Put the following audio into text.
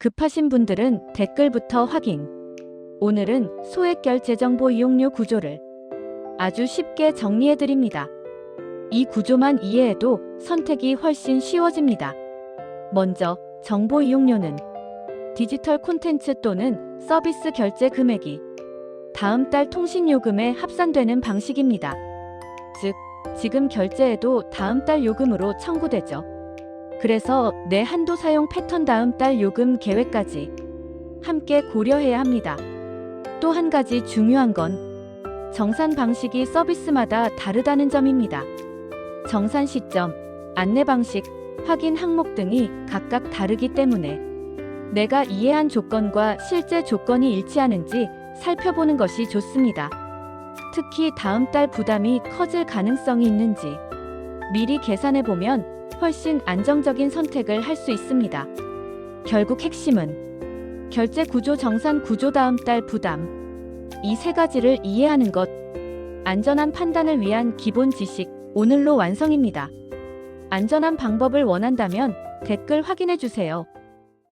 급하신 분들은 댓글부터 확인. 오늘은 소액결 재정보 이용료 구조를 아주 쉽게 정리해 드립니다. 이 구조만 이해해도 선택이 훨씬 쉬워집니다. 먼저 정보 이용료는 디지털 콘텐츠 또는 서비스 결제 금액이 다음 달 통신 요금에 합산되는 방식입니다. 즉, 지금 결제해도 다음 달 요금으로 청구되죠. 그래서 내 한도 사용 패턴 다음 달 요금 계획까지 함께 고려해야 합니다. 또 한 가지 중요한 건 정산 방식이 서비스마다 다르다는 점입니다. 정산 시점, 안내 방식, 확인 항목 등이 각각 다르기 때문에 내가 이해한 조건과 실제 조건이 일치하는지 살펴보는 것이 좋습니다. 특히 다음 달 부담이 커질 가능성이 있는지 미리 계산해 보면 훨씬 안정적인 선택을 할 수 있습니다. 결국 핵심은 결제 구조 정산 구조 다음 달 부담 이 세 가지를 이해하는 것 안전한 판단을 위한 기본 지식 오늘로 완성입니다. 안전한 방법을 원한다면 댓글 확인해 주세요.